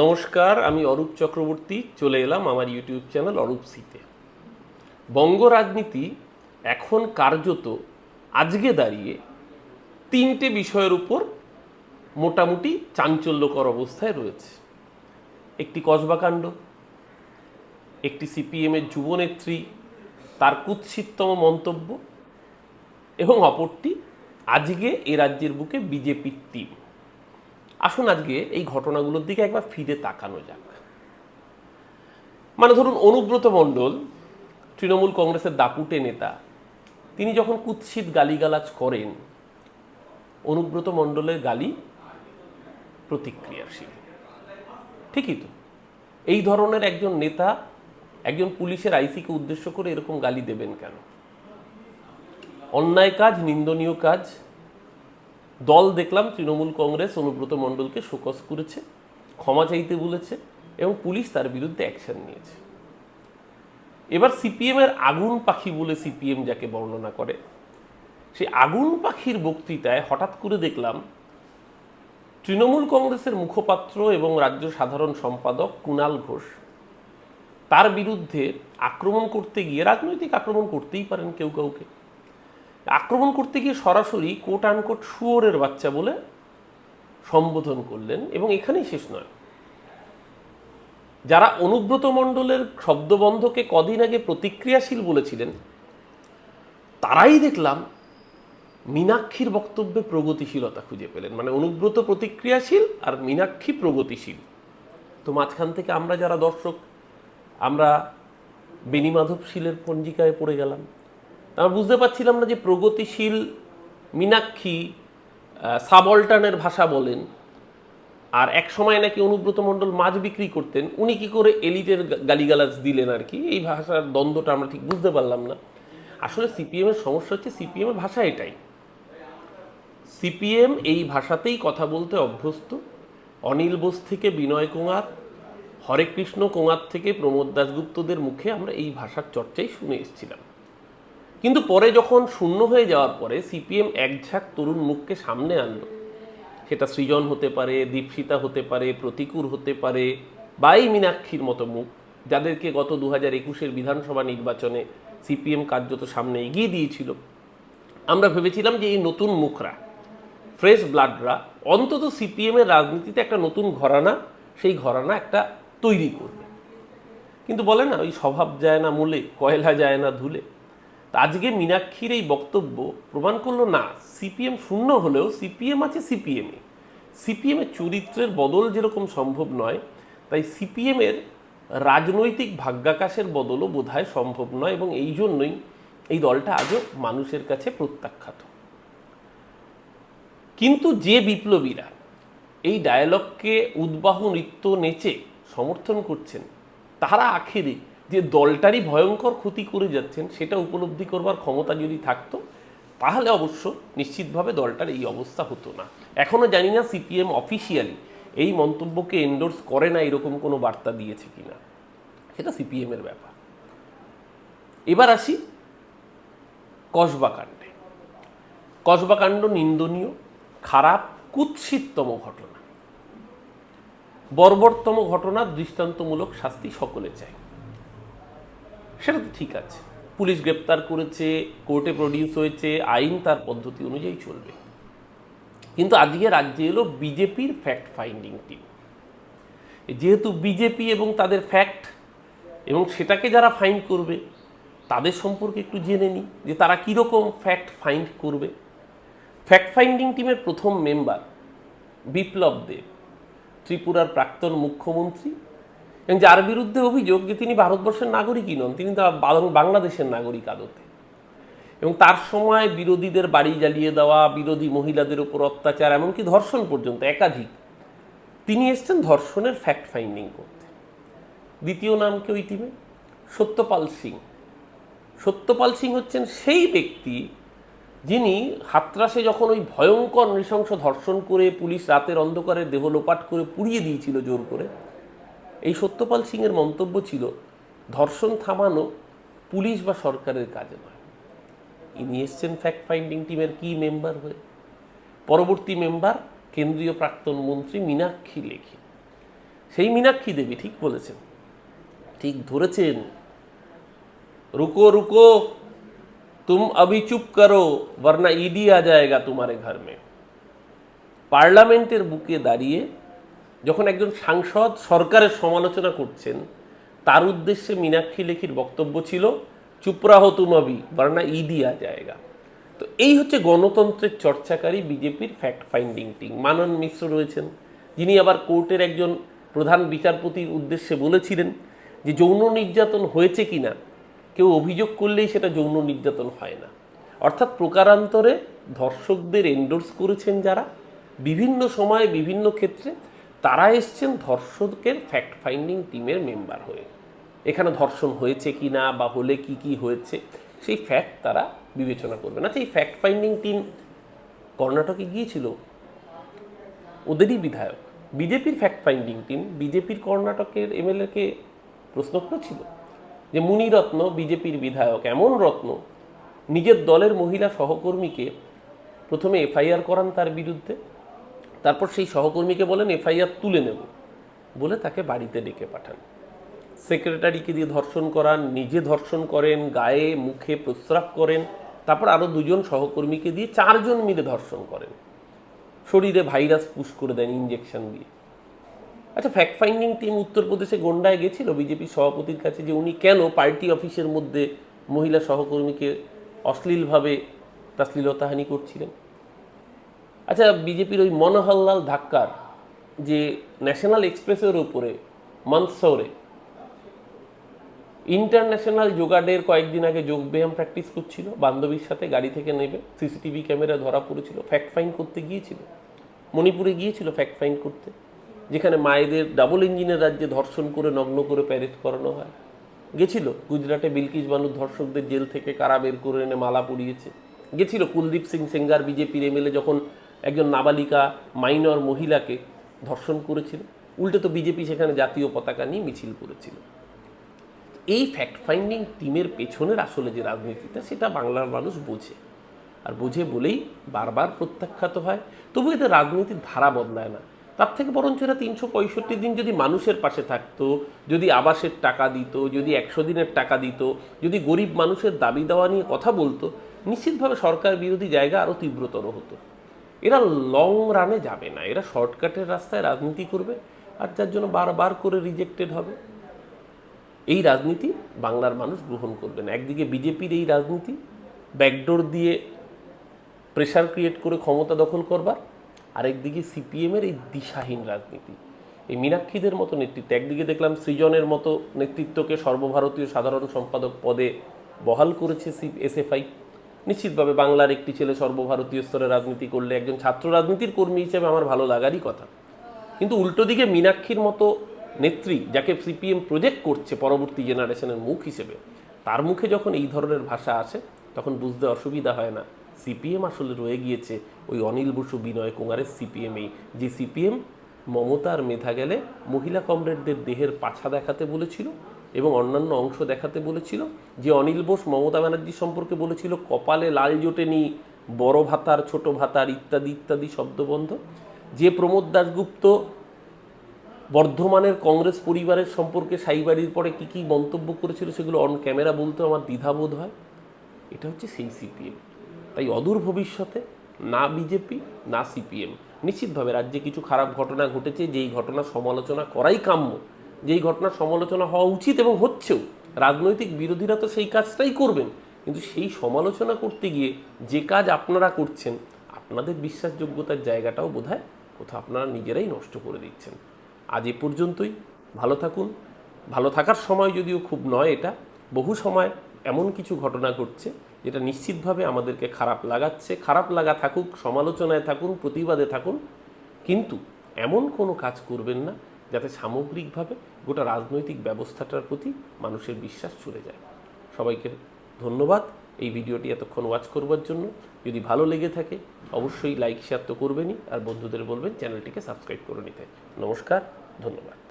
নমস্কার, আমি অরূপ চক্রবর্তী, চলে এলাম আমার ইউটিউব চ্যানেল অরূপ সিতে। বঙ্গ রাজনীতি এখন কার্যত আজকে দাঁড়িয়ে তিনটে বিষয়ের উপর মোটামুটি চাঞ্চল্যকর অবস্থায় রয়েছে। একটি কসবাকাণ্ড একটি সিপিএমের যুবনেত্রী, তার কুৎসিততম মন্তব্য এবং অপরটি আজকে এ রাজ্যের বুকে বিজেপির টিম। আসুন আজকে এই ঘটনাগুলোর দিকে একবার ফিরে তাকানো যাক। মানে ধরুন, অনুব্রত মণ্ডল, তৃণমূল কংগ্রেসের দাপুটে নেতা, তিনি যখন কুৎসিত গালিগালাজ করেন, অনুব্রত মণ্ডলের গালি প্রতিক্রিয়াশীল। ঠিকই তো। এই ধরনের একজন নেতা, একজন পুলিশের আইসিকে উদ্দেশ্য করে এরকম গালি দেবেন কেন? অন্যায় কাজ, নিন্দনীয় কাজ দল দেখলাম তৃণমূল কংগ্রেস অনুব্রত মণ্ডলকে শোকস করেছে, ক্ষমা চাইতে বলেছে এবং পুলিশ তার বিরুদ্ধে অ্যাকশন নিয়েছে। এবার সিপিএমের আগুন পাখি বলে সিপিএম যাকে বর্ণনা করে, সেই আগুন পাখির বক্তৃতায় হঠাৎ করে দেখলাম তৃণমূল কংগ্রেসের মুখপাত্র এবং রাজ্য সাধারণ সম্পাদক কুণাল ঘোষ তার বিরুদ্ধে আক্রমণ করতে গিয়ে, রাজনৈতিক আক্রমণ করতেই পারেন কেউ কাউকে। আক্রমণ করতে গিয়ে সরাসরি কোট আনকোট শুয়োরের বাচ্চা বলে সম্বোধন করলেন এবং এখানেই শেষ নয়। যারা অনুব্রত মণ্ডলের শব্দবন্ধকে কদিন আগে প্রতিক্রিয়াশীল বলেছিলেন, তারাই দেখলাম মীনাক্ষীর বক্তব্যে প্রগতিশীলতা খুঁজে পেলেন। মানে অনুব্রত প্রতিক্রিয়াশীল আর মীনাক্ষী প্রগতিশীল। তো মাঝখান থেকে আমরা যারা দর্শক, আমরা বেনিমাধব শীলের পঞ্জিকায় পড়ে গেলাম। আমরা বুঝতে পারছিলাম না যে প্রগতিশীল মীনাক্ষী সাবল্টানের ভাষা বলেন, আর এক সময় নাকি অনুব্রত মণ্ডল মাছ বিক্রি করতেন, উনি কি করে এলিটের গালিগালাজ দিলেন আর কি? এই ভাষার দ্বন্দ্বটা আমরা ঠিক বুঝতে পারলাম না। আসলে সিপিএমের সমস্যা হচ্ছে সিপিএমের ভাষা এটাই। সিপিএম এই ভাষাতেই কথা বলতে অভ্যস্ত। অনিল বোস থেকে বিনয় কুমার হরে কৃষ্ণ কুমার থেকে প্রমোদ দাশগুপ্তদের মুখে আমরা এই ভাষার চর্চাই শুনে এসেছিলাম। কিন্তু পরে যখন শূন্য হয়ে যাওয়ার পরে সিপিএম একঝাঁক তরুণ মুখকে সামনে আনলো। সেটা সৃজন হতে পারে, দীপশিতা হতে পারে, প্রতিকূর হতে পারে, বাই মীনাক্ষীর মতো মুখ, যাদেরকে গত দু হাজার একুশের বিধানসভা নির্বাচনে সিপিএম কার্যত সামনে এগিয়ে দিয়েছিল। আমরা ভেবেছিলাম যে এই নতুন মুখরা, ফ্রেশ ব্লাডরা, অন্তত সিপিএমের রাজনীতিতে একটা নতুন ঘরানা, সেই ঘরানা একটা তৈরি করবে। কিন্তু বলে না, ওই স্বভাব যায় না মূলে, কয়লা যায় না ধুলে। আজকে মীনাক্ষীর এই বক্তব্য প্রমাণ করল না, সিপিএম শূন্য হলেও সিপিএম আছে সিপিএমে সিপিএমের চরিত্রের বদল যেরকম সম্ভব নয়, তাই সিপিএমের রাজনৈতিক ভাগ্যাকাশের বদলও বোধহয় সম্ভব নয় এবং এই জন্যই এই দলটা আজও মানুষের কাছে প্রত্যাখ্যাত। কিন্তু যে বিপ্লবীরা এই ডায়ালগকে উদ্বাহ নৃত্য নেচে সমর্থন করছেন, তারা আখেরে যে দলটারই ভয়ঙ্কর ক্ষতি করে যাচ্ছেন, সেটা উপলব্ধি করবার ক্ষমতা যদি থাকতো, তাহলে অবশ্য নিশ্চিতভাবে দলটার এই অবস্থা হতো না। এখনও জানি না সিপিএম অফিসিয়ালি এই মন্তব্যকে এন্ডোর্স করে না, এরকম কোনো বার্তা দিয়েছে কিনা। সেটা সিপিএমের ব্যাপার। এবার আসি কসবাকাণ্ডে। কসবাকাণ্ড নিন্দনীয়, খারাপ, কুৎসিততম ঘটনা। বর্বরতম ঘটনা, দৃষ্টান্তমূলক শাস্তি সকলে চায়। সেটা তো ঠিক আছে। পুলিশ গ্রেপ্তার করেছে, কোর্টে প্রডিউস হয়েছে, আইন তার পদ্ধতি অনুযায়ী চলবে। কিন্তু আজকে রাজ্যে এলো বিজেপির ফ্যাক্ট ফাইন্ডিং টিম যেহেতু বিজেপি এবং তাদের ফ্যাক্ট এবং সেটাকে যারা ফাইন্ড করবে, তাদের সম্পর্কে একটু জেনে নিই যে তারা কীরকম ফ্যাক্ট ফাইন্ড করবে। ফ্যাক্ট ফাইন্ডিং টিমের প্রথম মেম্বার বিপ্লব দেব, ত্রিপুরার প্রাক্তন মুখ্যমন্ত্রী যার বিরুদ্ধে অভিযোগ যে তিনি ভারতবর্ষের নাগরিকই নন, তিনি তা বাংলাদেশের নাগরিক আদতে। এবং তার সময় বিরোধীদের বাড়ি জ্বালিয়ে দেওয়া, বিরোধী মহিলাদের উপর অত্যাচার, এমনকি ধর্ষণ পর্যন্ত একাধিক, তিনি এসছেন ধর্ষণের ফ্যাক্ট ফাইন্ডিং করতে। দ্বিতীয় নাম কে ওই টিমে? সত্যপাল সিং। সত্যপাল সিং হচ্ছেন সেই ব্যক্তি যিনি হাতরাসে যখন ওই ভয়ঙ্কর নৃশংস ধর্ষণ করে পুলিশ রাতের অন্ধকারে দেহ লোপাট করে পুড়িয়ে দিয়েছিল জোর করে এই সত্যপাল সিংয়ের মন্তব্য ছিল, ধর্ষণ থামানো পুলিশ বা সরকারের কাজ নয়। ইনি এসছেন ফ্যাক্ট ফাইন্ডিং টিমের কি মেম্বার হয়ে। পরবর্তী মেম্বার কেন্দ্রীয় প্রাক্তন মন্ত্রী মীনাক্ষী লেখি। সেই মীনাক্ষী দেবী ঠিক বলেছেন, ঠিক ধরেছেন, রুকো রুকো, তুম অভি চুপ করো, বর্না ইডি আ যায়গা তোমারে ঘর মে। পার্লামেন্টের বুকে দাঁড়িয়ে যখন একজন সাংসদ সরকারের সমালোচনা করছেন, তার উদ্দেশ্যে মীনাক্ষী লেখির বক্তব্য ছিল চুপরাহ তুমাবি বর্ণা আ জায়গা। তো এই হচ্ছে গণতন্ত্রের চর্চাকারী বিজেপির fact finding team Manan Mishra রয়েছেন, যিনি আবার কোর্টের একজন প্রধান বিচারপতির উদ্দেশ্যে বলেছিলেন যে, যৌন নির্যাতন হয়েছে কিনা কেউ অভিযোগ করলেই সেটা যৌন নির্যাতন হয় না। অর্থাৎ প্রকারান্তরে ধর্ষকদের এন্ডোর্স করেছেন যারা, বিভিন্ন সময়ে বিভিন্ন ক্ষেত্রে তারা এসছেন ধর্ষকের ফ্যাক্ট ফাইন্ডিং টিমের মেম্বার হয়ে। এখানে ধর্ষণ হয়েছে কি না বা হলে কি কি হয়েছে, সেই ফ্যাক্ট তারা বিবেচনা করবেন আচ্ছা এই ফ্যাক্ট ফাইন্ডিং টিম কর্ণাটকে গিয়েছিল? ওদেরই বিধায়ক। বিজেপির ফ্যাক্ট ফাইন্ডিং টিম বিজেপির কর্ণাটকের এমএলএকে প্রশ্ন করেছিল যে, মুনিরত্ন বিজেপির বিধায়ক, এমন রত্ন, নিজের দলের মহিলা সহকর্মীকে প্রথমে এফআইআর করান তার বিরুদ্ধে? তারপর সেই সহকর্মীকে বলেন, এফআইআর তুলে নেব। বলে তাকে বাড়িতে ডেকে পাঠান। সেক্রেটারিকে দিয়ে ধর্ষণ করান, নিজে ধর্ষণ করেন, গায়ে, মুখে প্রস্রাব করেন, তারপর আরও দুজন সহকর্মীকে দিয়ে চারজন মিলে ধর্ষণ করেন। শরীরে ভাইরাস পুশ করে দেন ইঞ্জেকশন দিয়ে। আচ্ছা ফ্যাক্ট ফাইন্ডিং টিম উত্তরপ্রদেশে গন্ডায় গেছিল বিজেপি সভাপতির কাছে যে উনি কেন পার্টি অফিসের মধ্যে মহিলা সহকর্মীকে অশ্লীলভাবে তা শ্লীলতাহানি করছিলেন? আচ্ছা বিজেপির ওই মনোহরলাল ধাক্কার যে ন্যাশনাল এক্সপ্রেসের উপরে, মন্সৌরে, ইন্টারন্যাশনাল যোগাডের কয়েকদিন আগে যোগ ব্যায়াম প্র্যাকটিস করছিল, বান্ধবীর সাথে গাড়ি থেকে নেবে, সিসিটিভি ক্যামেরা ধরা পড়েছিল ফ্যাক্ট ফাইন করতে গিয়েছিল, মণিপুরে গিয়েছিল ফ্যাক্ট ফাইন করতে, যেখানে মায়েদের ডাবল ইঞ্জিনের রাজ্যে ধর্ষণ করে, নগ্ন করে প্যারেড করানো হয়। গেছিল, গুজরাটে বিলকিস বানুর ধর্ষকদের জেল থেকে কারা বের করে এনে মালা পরিয়েছে। গেছিল কুলদীপ সিং সেঙ্গার বিজেপির এমএলএ যখন একজন নাবালিকা মাইনর মহিলাকে ধর্ষণ করেছিল। উল্টে তো বিজেপি সেখানে জাতীয় পতাকা নিয়ে মিছিল করেছিল। এই ফ্যাক্ট ফাইন্ডিং টিমের পেছনের আসলে যে রাজনীতিটা, সেটা বাংলার মানুষ বোঝে। আর বোঝে বলেই বারবার প্রত্যাখ্যাত হয়। তবু এতে রাজনীতির ধারা বদলায় না। তার থেকে বরঞ্চ এরা তিনশো পঁয়ষট্টি দিন যদি মানুষের পাশে থাকতো, যদি আবাসের টাকা দিত, যদি একশো দিনের টাকা দিত, যদি গরিব মানুষের দাবি দেওয়া নিয়ে কথা বলতো, নিশ্চিতভাবে সরকার বিরোধী জায়গা আরও তীব্রতর হতো। এরা লং রানে যাবে না। এরা শর্টকাটের রাস্তায় রাজনীতি করবে আর যার জন্য বারবার করে রিজেক্টেড হবে। এই রাজনীতি বাংলার মানুষ গ্রহণ করবে না। একদিকে বিজেপির এই রাজনীতি ব্যাকডোর দিয়ে প্রেশার ক্রিয়েট করে ক্ষমতা দখল করবার, আরেকদিকে সিপিএমের এই দিশাহীন রাজনীতি। এই মীনাক্ষীদের মতো নেতৃত্ব, একদিকে দেখলাম সৃজনের মতো নেতৃত্বকে সর্বভারতীয় সাধারণ সম্পাদক পদে বহাল করেছে সি এসএফআই নিশ্চিতভাবে বাংলার একটি ছেলে সর্বভারতীয় স্তরে রাজনীতি করলে একজন ছাত্র রাজনীতির কর্মী হিসেবে আমার ভালো লাগারই কথা। কিন্তু উল্টো দিকে মীনাক্ষীর মতো নেত্রী যাকে সিপিএম প্রজেক্ট করছে পরবর্তী জেনারেশনের মুখ হিসেবে, তার মুখে যখন এই ধরনের ভাষা আসে, তখন বুঝতে অসুবিধা হয় না। সিপিএম আসলে রয়ে গিয়েছে ওই অনিল বসু, বিনয় কুমারের সিপিএমেই। যে সিপিএম মমতার মেধা গেলে মহিলা কমরেডদের দেহের পাছা দেখাতে বলেছিল এবং অন্যান্য অংশ দেখাতে বলেছিল যে অনিল বোস, মমতা ব্যানার্জি সম্পর্কে বলেছিল, কপালে লাল জোটেনি, বড় ভাতার, ছোট ভাতার, ইত্যাদি ইত্যাদি শব্দবন্ধ। যে প্রমোদ দাশগুপ্ত বর্ধমানের কংগ্রেস পরিবারের সম্পর্কে সাইবাড়ির পরে কী কী মন্তব্য করেছিল সেগুলো অন ক্যামেরা বলতে আমার দ্বিধাবোধ হয়। এটা হচ্ছে সেই সিপিএম। তাই অদূর ভবিষ্যতে না বিজেপি, না সিপিএম। নিশ্চিতভাবে রাজ্যে কিছু খারাপ ঘটনা ঘটেছে, যেই ঘটনা সমালোচনা করাই কাম্য। যেই ঘটনার সমালোচনা হওয়া উচিত এবং হচ্ছেও, রাজনৈতিক বিরোধীরা তো সেই কাজটাই করবেন। কিন্তু সেই সমালোচনা করতে গিয়ে যে কাজ আপনারা করছেন, আপনাদের বিশ্বাসযোগ্যতার জায়গাটাও বোধহয় কোথাও আপনারা নিজেরাই নষ্ট করে দিচ্ছেন। আজ এ পর্যন্তই। ভালো থাকুন। ভালো থাকার সময় যদিও খুব নয় এটা, বহু সময় এমন কিছু ঘটনা ঘটছে যেটা নিশ্চিতভাবে আমাদেরকে খারাপ লাগাচ্ছে। খারাপ লাগা থাকুক, সমালোচনায় থাকুন, প্রতিবাদে থাকুন, কিন্তু এমন কোনো কাজ করবেন না যাতে সামগ্রিকভাবে গোটা রাজনৈতিক ব্যবস্থাটার প্রতি মানুষের বিশ্বাস চলে যায়। সবাইকে ধন্যবাদ। এই ভিডিওটি এতক্ষণ ওয়াচ করবার জন্য। যদি ভালো লেগে থাকে, অবশ্যই লাইক শেয়ার তো করবেনই। আর বন্ধুদের বলবেন চ্যানেলটিকে সাবস্ক্রাইব করে নিতে। নমস্কার, ধন্যবাদ।